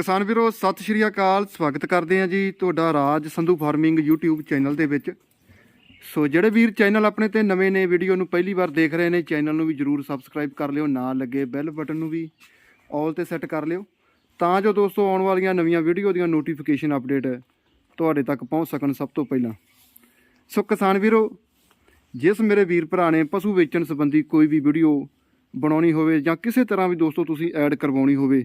ਕਿਸਾਨ ਵੀਰੋ, ਸਤਿ ਸ਼੍ਰੀ ਅਕਾਲ, ਸਵਾਗਤ ਕਰਦੇ ਹਾਂ ਜੀ ਤੁਹਾਡਾ Raj Sandhu farming YouTube channel ਦੇ ਵਿੱਚ। ਸੋ ਜਿਹੜੇ ਵੀਰ ਚੈਨਲ ਆਪਣੇ ਤੇ ਨਵੇਂ ਨੇ, ਵੀਡੀਓ ਨੂੰ ਪਹਿਲੀ ਵਾਰ ਦੇਖ ਰਹੇ ਨੇ, ਚੈਨਲ ਨੂੰ ਵੀ ਜਰੂਰ ਸਬਸਕ੍ਰਾਈਬ ਕਰ ਲਿਓ, ਨਾਲ ਲੱਗੇ ਬੈਲ ਬਟਨ ਨੂੰ ਵੀ ਆਲ ਤੇ ਸੈੱਟ ਕਰ ਲਿਓ। ਤਾਂ ਜੋ ਦੋਸਤੋ, ਆਉਣ ਵਾਲੀਆਂ ਨਵੀਆਂ ਵੀਡੀਓ ਦੀਆਂ ਨੋਟੀਫਿਕੇਸ਼ਨ ਅਪਡੇਟ ਤੁਹਾਡੇ ਤੱਕ ਪਹੁੰਚ ਸਕਣ ਸਭ ਤੋਂ ਪਹਿਲਾਂ। ਸੋ ਕਿਸਾਨ ਵੀਰੋ, ਜਿਸ ਮੇਰੇ ਵੀਰ ਭਰਾ ਨੇ ਪਸ਼ੂ ਵੇਚਣ ਸੰਬੰਧੀ ਕੋਈ ਵੀ ਵੀਡੀਓ ਬਣਾਉਣੀ ਹੋਵੇ ਜਾਂ ਕਿਸੇ ਤਰ੍ਹਾਂ ਵੀ ਦੋਸਤੋ ਤੁਸੀਂ ਐਡ ਕਰਵਾਉਣੀ ਹੋਵੇ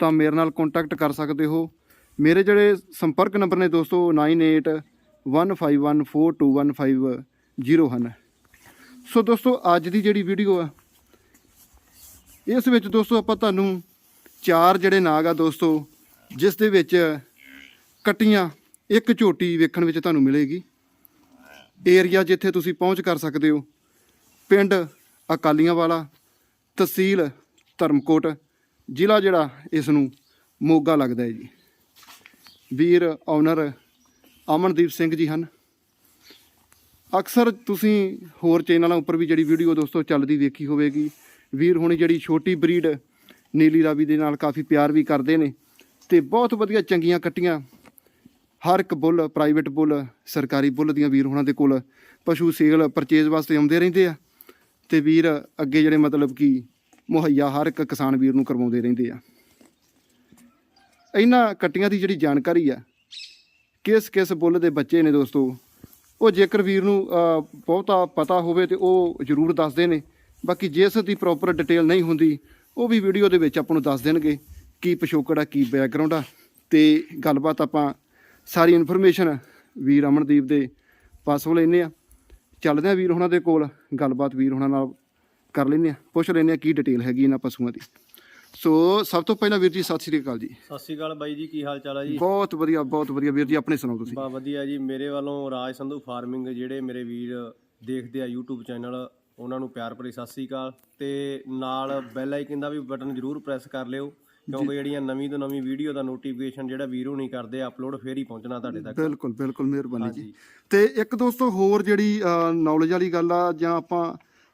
ਤਾਂ ਮੇਰੇ ਨਾਲ ਕੰਟੈਕਟ ਕਰ ਸਕਦੇ ਹੋ। ਮੇਰੇ ਜਿਹੜੇ ਸੰਪਰਕ ਨੰਬਰ ਨੇ ਦੋਸਤੋ 9815142150 ਹਨ ਸੋ ਦੋਸਤੋ, ਅੱਜ ਦੀ ਜਿਹੜੀ ਵੀਡੀਓ ਆ, ਇਸ ਵਿੱਚ ਦੋਸਤੋ ਆਪਾਂ ਤੁਹਾਨੂੰ ਚਾਰ ਜਿਹੜੇ ਨਾਗ ਆ ਦੋਸਤੋ, ਜਿਸ ਦੇ ਵਿੱਚ ਕਟੀਆਂ ਇੱਕ ਝੋਟੀ ਵੇਖਣ ਵਿੱਚ ਤੁਹਾਨੂੰ ਮਿਲੇਗੀ। ਏਰੀਆ ਜਿੱਥੇ ਤੁਸੀਂ ਪਹੁੰਚ ਕਰ ਸਕਦੇ ਹੋ, ਪਿੰਡ ਅਕਾਲੀਆਂ ਵਾਲਾ ਤਹਿਸੀਲ ਧਰਮਕੋਟ। ਜ਼ਿਲ੍ਹਾ ਜਿਹੜਾ ਇਸ ਨੂੰ ਮੋਗਾ ਲੱਗਦਾ ਹੈ ਜੀ। ਵੀਰ ਓਨਰ ਅਮਨਦੀਪ ਸਿੰਘ ਜੀ ਹਨ। ਅਕਸਰ ਤੁਸੀਂ ਹੋਰ ਚੈਨਲਾਂ ਉੱਪਰ ਵੀ ਜਿਹੜੀ ਵੀਡੀਓ ਦੋਸਤੋ ਚੱਲਦੀ ਵੇਖੀ ਹੋਵੇਗੀ। ਵੀਰ ਹੁਣੀ ਜਿਹੜੀ ਛੋਟੀ ਬਰੀਡ ਨੀਲੀ ਰਾਵੀ ਦੇ ਨਾਲ ਕਾਫੀ ਪਿਆਰ ਵੀ ਕਰਦੇ ਨੇ ਤੇ ਬਹੁਤ ਵਧੀਆ ਚੰਗੀਆਂ ਕੱਟੀਆਂ ਹਰ ਇੱਕ ਬੁੱਲ ਪ੍ਰਾਈਵੇਟ ਬੁੱਲ, ਸਰਕਾਰੀ ਬੁੱਲ ਦੀਆਂ ਵੀਰ ਹੁਣਾਂ ਦੇ ਕੋਲ ਪਸ਼ੂ ਸੇਲ ਪਰਚੇਜ਼ ਵਾਸਤੇ ਆਉਂਦੇ ਰਹਿੰਦੇ ਆ। ਤੇ ਵੀਰ ਅੱਗੇ ਜਿਹੜੇ ਮਤਲਬ ਕਿ ਮੁਹੱਈਆ ਹਰ ਇੱਕ ਕਿਸਾਨ ਵੀਰ ਨੂੰ ਕਰਵਾਉਂਦੇ ਰਹਿੰਦੇ ਆ। ਇਹਨਾਂ ਕੱਟੀਆਂ ਦੀ ਜਿਹੜੀ ਜਾਣਕਾਰੀ ਆ, ਕਿਸ ਕਿਸ ਬੁੱਲ ਦੇ ਬੱਚੇ ਨੇ ਦੋਸਤੋ, ਉਹ ਜੇਕਰ ਵੀਰ ਨੂੰ ਬਹੁਤਾ ਪਤਾ ਹੋਵੇ ਤੇ ਉਹ ਜ਼ਰੂਰ ਦੱਸਦੇ ਨੇ। ਬਾਕੀ ਜਿਸ ਦੀ ਪ੍ਰੋਪਰ ਡਿਟੇਲ ਨਹੀਂ ਹੁੰਦੀ, ਉਹ ਵੀ ਵੀਡੀਓ ਦੇ ਵਿੱਚ ਆਪਾਂ ਨੂੰ ਦੱਸ ਦੇਣਗੇ ਕੀ ਪਿਛੋਕੜ ਆ, ਕੀ ਬੈਕਗ੍ਰਾਉਂਡ ਆ। ਤੇ ਗੱਲਬਾਤ ਆਪਾਂ ਸਾਰੀ ਇਨਫੋਰਮੇਸ਼ਨ ਵੀਰ ਅਮਨਦੀਪ ਦੇ ਪਾਸੋਂ ਲੈਨੇ ਆ। ਚੱਲਦੇ ਆ ਵੀਰ ਹੁਣਾਂ ਦੇ ਕੋਲ, ਗੱਲਬਾਤ ਵੀਰ ਹੁਣਾਂ ਨਾਲ ਕਰ ਲੈਨੇ ਆ ਪੁੱਛ ਲੈਨੇ ਆ ਕੀ ਡਿਟੇਲ ਹੈਗੀ ਇਹਨਾਂ ਪਸ਼ੂਆਂ ਦੀ। ਸੋ ਸਭ ਤੋਂ ਪਹਿਲਾਂ ਵੀਰ ਜੀ ਸਤਿ ਸ਼੍ਰੀ ਅਕਾਲ ਜੀ। ਸਤਿ ਸ਼੍ਰੀ ਅਕਾਲ ਬਾਈ ਜੀ ਕੀ ਹਾਲ ਚਾਲ ਹੈ ਜੀ? ਬਹੁਤ ਵਧੀਆ ਬਹੁਤ ਵਧੀਆ ਵੀਰ ਜੀ ਆਪਣੇ ਸੁਣਾਓ ਤੁਸੀਂ। ਬਾ ਵਧੀਆ ਜੀ ਮੇਰੇ ਵੱਲੋਂ ਰਾਜ ਸੰਧੂ ਫਾਰਮਿੰਗ ਜਿਹੜੇ ਮੇਰੇ ਵੀਰ ਦੇਖਦੇ ਆ YouTube ਚੈਨਲ ਉਹਨਾਂ ਨੂੰ ਪਿਆਰ ਭਰੀ ਸਤਿ ਸ਼੍ਰੀ ਅਕਾਲ। ਤੇ ਨਾਲ ਬੈਲ ਆਈਕਨ ਦਾ ਵੀ ਬਟਨ ਜ਼ਰੂਰ ਪ੍ਰੈਸ ਕਰ ਲਿਓ ਕਿਉਂਕਿ ਜਿਹੜੀਆਂ ਨਵੀਂ ਤੋਂ ਨਵੀਂ ਵੀਡੀਓ ਦਾ ਨੋਟੀਫਿਕੇਸ਼ਨ ਜਿਹੜਾ ਵੀਰ ਨਹੀਂ ਕਰਦੇ ਅਪਲੋਡ ਫੇਰ ਹੀ ਪਹੁੰਚਣਾ ਤੁਹਾਡੇ ਤੱਕ। ਬਿਲਕੁਲ ਬਿਲਕੁਲ ਮਿਹਰਬਾਨੀ ਜੀ। ਤੇ ਇੱਕ ਦੋਸਤੋ ਹੋਰ ਜਿਹੜੀ ਨੌਲੇਜ ਵਾਲੀ ਗੱਲ ਆ ਜਾਂ ਆਪਾਂ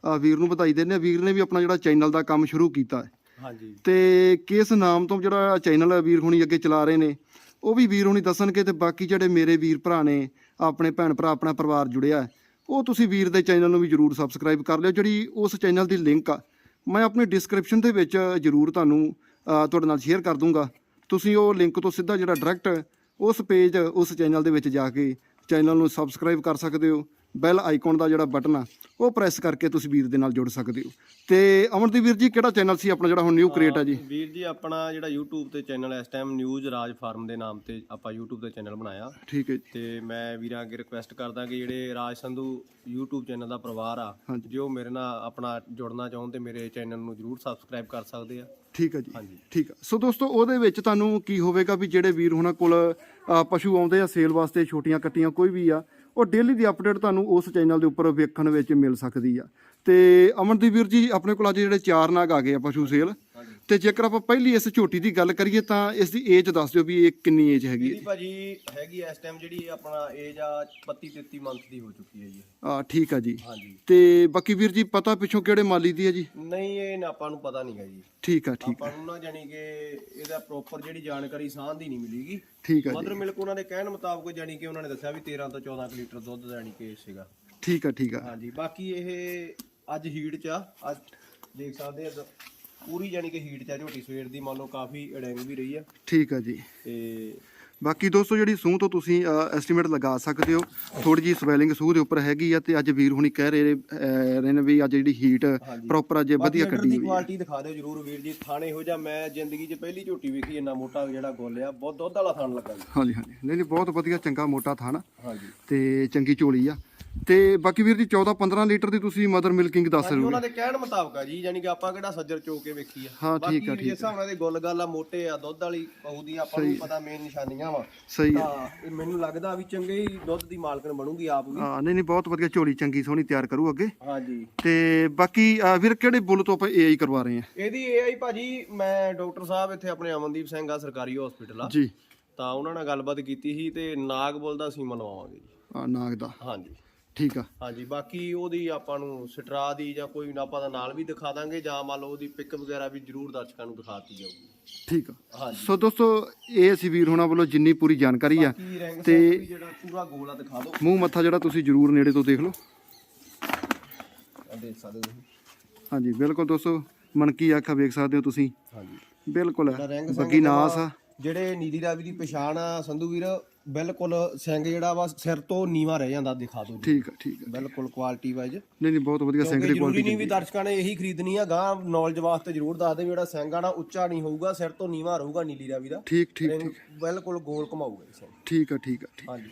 ਵੀਰ ਨੂੰ ਵਧਾਈ ਦਿੰਦੇ ਆ ਵੀਰ ਨੇ ਵੀ ਆਪਣਾ ਜਿਹੜਾ ਚੈਨਲ ਦਾ ਕੰਮ ਸ਼ੁਰੂ ਕੀਤਾ ਹੈ। ਹਾਂਜੀ। ਤੇ ਕਿਸ ਨਾਮ ਤੋਂ ਜਿਹੜਾ ਚੈਨਲ ਵੀਰ ਹੁਣੀ ਅੱਗੇ ਚਲਾ ਰਹੇ ਨੇ ਉਹ ਵੀ ਵੀਰ ਹੁਣੀ ਦੱਸਣਗੇ ਤੇ ਬਾਕੀ ਜਿਹੜੇ ਮੇਰੇ ਵੀਰ ਭਰਾ ਨੇ ਆਪਣੇ ਭੈਣ ਭਰਾ ਆਪਣਾ ਪਰਿਵਾਰ ਜੁੜਿਆ ਉਹ ਤੁਸੀਂ ਵੀਰ ਦੇ ਚੈਨਲ ਨੂੰ ਵੀ ਜਰੂਰ ਸਬਸਕ੍ਰਾਈਬ ਕਰ ਲਿਓ। ਜਿਹੜੀ ਉਸ ਚੈਨਲ ਦੀ ਲਿੰਕ ਆ ਮੈਂ ਆਪਣੀ ਡਿਸਕ੍ਰਿਪਸ਼ਨ ਦੇ ਵਿੱਚ ਜਰੂਰ ਤੁਹਾਨੂੰ ਤੁਹਾਡੇ ਨਾਲ ਸ਼ੇਅਰ ਕਰ ਦੂੰਗਾ। ਤੁਸੀਂ ਉਹ ਲਿੰਕ ਤੋਂ ਸਿੱਧਾ ਜਿਹੜਾ ਡਾਇਰੈਕਟ ਉਸ ਪੇਜ ਉਸ ਚੈਨਲ ਦੇ ਵਿੱਚ ਜਾ ਕੇ ਚੈਨਲ ਨੂੰ ਸਬਸਕ੍ਰਾਈਬ ਕਰ ਸਕਦੇ ਹੋ। ਬੈਲ ਆਈਕਨ ਦਾ ਜਿਹੜਾ ਬਟਨ ਆ ਉਹ ਪ੍ਰੈਸ ਕਰਕੇ ਤੁਸੀਂ ਵੀਰ ਦੇ ਨਾਲ ਜੁੜ ਸਕਦੇ ਹੋ। ਤੇ ਅਮਨਦੀਪ ਵੀਰ ਜੀ ਕਿਹੜਾ ਚੈਨਲ ਸੀ ਆਪਣਾ ਜਿਹੜਾ ਹੁਣ ਨਿਊ ਕ੍ਰੀਏਟ ਆ ਜੀ? ਵੀਰ ਜੀ ਆਪਣਾ ਜਿਹੜਾ YouTube ਤੇ ਚੈਨਲ ਇਸ ਟਾਈਮ ਨਿਊਜ਼ ਰਾਜ ਫਾਰਮ ਦੇ ਨਾਮ ਤੇ ਆਪਾਂ YouTube ਤੇ ਚੈਨਲ ਬਣਾਇਆ। ਠੀਕ ਹੈ ਜੀ। ਤੇ ਮੈਂ ਵੀਰਾਂ ਅੱਗੇ ਰਿਕੁਐਸਟ ਕਰਦਾ ਕਿ ਜਿਹੜੇ ਰਾਜ ਸੰਧੂ YouTube ਚੈਨਲ ਦਾ ਪਰਿਵਾਰ ਆ। ਜੋ ਮੇਰੇ ਨਾਲ ਆਪਣਾ ਜੁੜਨਾ ਚਾਹੁਣ ਤੇ ਮੇਰੇ ਚੈਨਲ ਨੂੰ ਜਰੂਰ ਸਬਸਕ੍ਰਾਈਬ ਕਰ ਸਕਦੇ ਆ। ਠੀਕ ਹੈ ਜੀ। ਹਾਂਜੀ। ਠੀਕ ਆ। ਸੋ ਦੋਸਤੋ ਉਹਦੇ ਵਿੱਚ ਤੁਹਾਨੂੰ ਕੀ ਹੋਵੇਗਾ ਵੀ ਜਿਹੜੇ ਵੀਰ ਹੁਣਾਂ ਕੋਲ ਪਸ਼ੂ ਆਉਂਦੇ ਆ ਸੇਲ ਵਾਸਤੇ ਛੋਟੀਆਂ ਕੱਟੀਆਂ ਕੋਈ ਵੀ ਆ ਉਹ ਡੇਲੀ ਦੀ ਅਪਡੇਟ ਤੁਹਾਨੂੰ ਉਸ ਚੈਨਲ ਦੇ ਉੱਪਰ ਵੇਖਣ ਵਿੱਚ ਮਿਲ ਸਕਦੀ ਆ। ਤੇ ਅਮਨਦੀਪ ਵੀਰ ਜੀ, ਆਪਣੇ ਕੋਲ ਅੱਜ ਜਿਹੜੇ ਚਾਰ ਨਾਗ ਆ ਗਏ ਆ ਪਸ਼ੂ ਸੇਲ। ਤੇ ਜੇਕਰ ਆਪਾਂ ਪਹਿਲੀ ਇਸ ਝੋਟੀ ਦੀ ਗੱਲ ਕਰੀਏ ਤਾਂ ਇਸ ਦੀ ਏਜ ਦੱਸ ਦਿਓ ਵੀ ਇਹ ਕਿੰਨੀ ਏਜ ਹੈਗੀ ਹੈ ਇਹਦੀ। ਭਾਜੀ ਹੈਗੀ ਇਸ ਟਾਈਮ ਜਿਹੜੀ ਆਪਣਾ ਏਜ ਆ 32 33 ਮੰਥ ਦੀ ਹੋ ਚੁੱਕੀ ਹੈ ਜੀ। ਆ ਠੀਕ ਆ ਜੀ। ਹਾਂਜੀ। ਤੇ ਬਾਕੀ ਵੀਰ ਜੀ ਪਤਾ ਪਿੱਛੋਂ ਕਿਹੜੇ ਮਾਲੀ ਦੀ ਹੈ ਜੀ? ਨਹੀਂ ਇਹ ਨਾ ਆਪਾਂ ਨੂੰ ਪਤਾ ਨਹੀਂਗਾ ਜੀ। ਠੀਕ ਆ ਠੀਕ ਆਪਾਂ ਨੂੰ ਨਾ ਜਾਨੀ ਕਿ ਇਹਦਾ ਪ੍ਰੋਪਰ ਜਿਹੜੀ ਜਾਣਕਾਰੀ ਸਾਂਝ ਦੀ ਨਹੀਂ ਮਿਲੀਗੀ। ਠੀਕ ਆ ਜੀ। ਮਦਰ ਮਿਲਕ ਉਹਨਾਂ ਦੇ ਕਹਿਣ ਮੁਤਾਬਕ ਜਾਨੀ ਕਿ ਉਹਨਾਂ ਨੇ ਦੱਸਿਆ ਵੀ 13 ਤੋਂ 14 ਕੁ ਲੀਟਰ ਦੁੱਧ ਜਾਨੀ ਕਿ ਸੀਗਾ। ਠੀਕ ਆ ਠੀਕ ਆ। ਹਾਂਜੀ ਬਾਕੀ ਇਹ ਅੱਜ ਹੀਟ ਚ ਆ। ਅੱਜ ਦੇਖ ਸਕਦੇ ਆ ਦ- ਪੂਰੀ ਜਾਨੀ ਕਿ ਹੀਟ ਚ ਆ ਝੋਟੀ ਸਵੇਰ ਦੀ ਮੰਨ ਲਓ ਕਾਫੀ ਅੜੈਂਗ ਵੀ ਰਹੀ ਆ। ਠੀਕ ਆ ਜੀ। ਤੇ ਬਾਕੀ ਦੋਸਤੋ ਜਿਹੜੀ ਸੂਹ ਤੋਂ ਤੁਸੀਂ ਐਸਟੀਮੇਟ ਲਗਾ ਸਕਦੇ ਹੋ ਥੋੜੀ ਜੀ ਸਵੈਲਿੰਗ ਸੂਹ ਦੇ ਉੱਪਰ ਹੈਗੀ ਆ ਤੇ ਅੱਜ ਵੀਰ ਹੁਣੀ ਕਹਿ ਰਹੇ ਰਹੇ ਨੇ ਵੀ ਅੱਜ ਜਿਹੜੀ ਹੀਟ ਪ੍ਰੋਪਰ ਅੱਜ ਵਧੀਆ ਕੱਢੀ ਹੋਈ ਹੈ ਕੁਆਲਿਟੀ ਦਿਖਾ ਦਿਓ ਜਰੂਰ ਵੀਰ ਜੀ ਥਾਣੇ ਹੋ ਜਾ ਮੈਂ ਜ਼ਿੰਦਗੀ 'ਚ ਪਹਿਲੀ ਝੋਟੀ ਵੇਖੀ ਇੰਨਾ ਮੋਟਾ ਜਿਹੜਾ ਗੋਲਿਆ ਬਹੁਤ ਦੁੱਧ ਵਾਲਾ ਥਾਣ ਲੱਗਾ ਜੀ। ਹਾਂਜੀ ਹਾਂਜੀ। ਨਹੀਂ ਨਹੀਂ ਬਹੁਤ ਵਧੀਆ ਚੰਗਾ ਮੋਟਾ ਥਾਣਾ ਹਾਂਜੀ। ਤੇ ਚੰਗੀ ਝੋਲੀ ਆ। ਤੇ ਬਾਕੀ ਵੀਰ ਜੀ 14 15 ਲੀਟਰ ਦੀ ਤੁਸੀਂ ਮਦਰ ਮਿਲਕਿੰਗ ਦੱਸ ਰਹੇ ਹਾਂਜੀ ਹੋ। ਉਹਨਾਂ ਦੇ ਕਹਿਣ ਮੁਤਾਬਕ ਆ ਜੀ ਯਾਨੀ ਕਿ ਆਪਾਂ ਕਿਹੜਾ ਸੱਜਰ ਚੋ ਕੇ ਵੇਖੀ ਆ। ਹਾਂ, ਬਾਕੀ ਠੀਕ ਆ, ਜਿਸ ਹਿਸਾਬ ਨਾਲ ਦੇ ਗੁੱਲ ਗੱਲ ਆ ਮੋਟੇ ਆ ਦੁੱਧ ਵਾਲੀ ਪਹੂ ਦੀ ਆਪਾਂ ਨੂੰ ਪਤਾ ਮੇਨ ਨਿਸ਼ਾਨੀਆਂ ਵਾ। ਸਹੀ ਆ। ਤਾਂ ਇਹ ਮੈਨੂੰ ਲੱਗਦਾ ਵੀ ਚੰਗੇ ਹੀ ਦੁੱਧ ਦੀ ਮਾਲਕਣ ਬਣੂਗੀ ਆਪ ਵੀ। ਹਾਂ ਨਹੀਂ ਨਹੀਂ ਬਹੁਤ ਵਧੀਆ ਝੋਲੀ ਚੰਗੀ ਸੋਹਣੀ ਤਿਆਰ ਕਰੂ ਅੱਗੇ। ਹਾਂਜੀ। ਤੇ ਬਾਕੀ ਅਹ, ਵੀਰ ਕਿਹੜੇ ਬੁੱਲ ਤੋਂ ਆਪਾਂ ਏਆਈ ਕਰਵਾ ਰਹੇ ਹਾਂ? ਇਹਦੀ ਇਹ ਆਈ ਭਾਜੀ ਮੈਂ ਡਾਕਟਰ ਸਾਹਿਬ ਇੱਥੇ ਆਪਣੇ ਅਮਨਦੀਪ ਸਿੰਘ ਆ ਸਰਕਾਰੀ ਹਸਪੀਟਲ ਆ। ਜੀ। ਤਾਂ ਉਹਨਾਂ ਨਾਲ ਗੱਲਬਾਤ ਕੀਤੀ ਸੀ ਤੇ ਨਾਗਬੁੱਲ ਦਾ ਸੀਮਾ ਲਵਾਵਾਂਗੇ ਜੀ। ਆ ਨਾਗ ਦਾ। ਹਾਂਜੀ। ਠੀਕ ਆ। ਹਾਂਜੀ ਬਾਕੀ ਉਹਦੀ ਆਪਾਂ ਨੂੰ ਸਟਰਾ ਦੀ ਜਾਂ ਕੋਈ ਨਾ ਆਪਾਂ ਦਾ ਨਾਲ ਵੀ ਦਿਖਾ ਦਾਂਗੇ ਜਾਂ ਮੰਨ ਲਓ ਉਹਦੀ ਪਿਕ ਵਗੈਰਾ ਵੀ ਜਰੂਰ ਦਰਸ਼ਕਾਂ ਨੂੰ ਦਿਖਾਤੀ ਜਾਊਗੀ। ਠੀਕ ਆ। ਹਾਂਜੀ। ਸੋ ਦੋਸਤੋ ਇਹ ਅਸੀਂ ਵੀਰ ਹੋਣਾ ਵੱਲੋਂ ਜਿੰਨੀ ਪੂਰੀ ਜਾਣਕਾਰੀ ਆ ਕੀ ਤੇ- ਤੇ ਜਿਹੜਾ ਪੂਰਾ ਗੋਲ ਆ ਦਿਖਾ ਦਿਓ। ਮੂੰਹ ਮੱਥਾ ਜਿਹੜਾ ਤੁਸੀਂ ਜਰੂਰ ਨੇੜੇ ਤੋਂ ਦੇਖ ਲਓ। ਆਹ ਦੇਖ ਸਕਦੇ ਹੋ ਤੁਸੀਂ। ਹਾਂਜੀ ਬਿਲਕੁਲ ਦੋਸਤੋ ਮਨਕੀ ਅੱਖਾਂ ਵੇਖ ਸਕਦੇ ਹੋ ਤੁਸੀਂ। ਹਾਂਜੀ। ਬਿਲਕੁਲ ਬੱਗੀ ਨਾਸ ਆ। ਜਿਹੜੇ ਨੀਲੀ ਰਾਵੀ ਦੀ ਪਛਾਣ ਆ ਸੰਧੂ ਵੀਰ ਬਿਲਕੁਲ ਸਿੰਘ ਜਿਹੜਾ ਵਾ ਸਿਰ ਤੋਂ ਨੀਵਾ ਰਹਿ ਜਾਂਦਾ ਦਿਖਾ ਦਿਓ ਜੀ। ਠੀਕ ਆ ਠੀਕ ਆ ਬਿਲਕੁਲ ਕੁਆਲਿਟੀ ਵਾਈਜ਼ ਨਹੀਂ ਨਹੀਂ ਬਹੁਤ ਵਧੀਆ ਸਿੰਘ ਦੀ ਜ਼ਰੂਰੀ ਕੁਆਲਿਟੀ ਨਹੀਂ ਵੀ ਦਰਸ਼ਕਾਂ ਨੇ ਇਹੀ ਖਰੀਦਣੀ ਆ ਗਾਂ ਨੌਲੇਜ ਵਾਸਤੇ ਜ਼ਰੂਰ ਦੱਸ ਦੇ ਵੀ ਜਿਹੜਾ ਸਿੰਘ ਆ ਨਾ ਉੱਚਾ ਨਹੀਂ ਹੋਊਗਾ ਸਿਰ ਤੋਂ ਨੀਵਾ ਰਹੂਗਾ ਨੀਲੀ ਰਾਵੀ ਦਾ। ਠੀਕ ਠੀਕ ਰਿੰਗ ਬਿਲਕੁਲ ਗੋਲ ਘੁਮਾਊਗਾ ਜੀ ਸਿੰਘ। ਠੀਕ ਆ ਠੀਕ ਆ ਠੀਕ ਹਾਂਜੀ।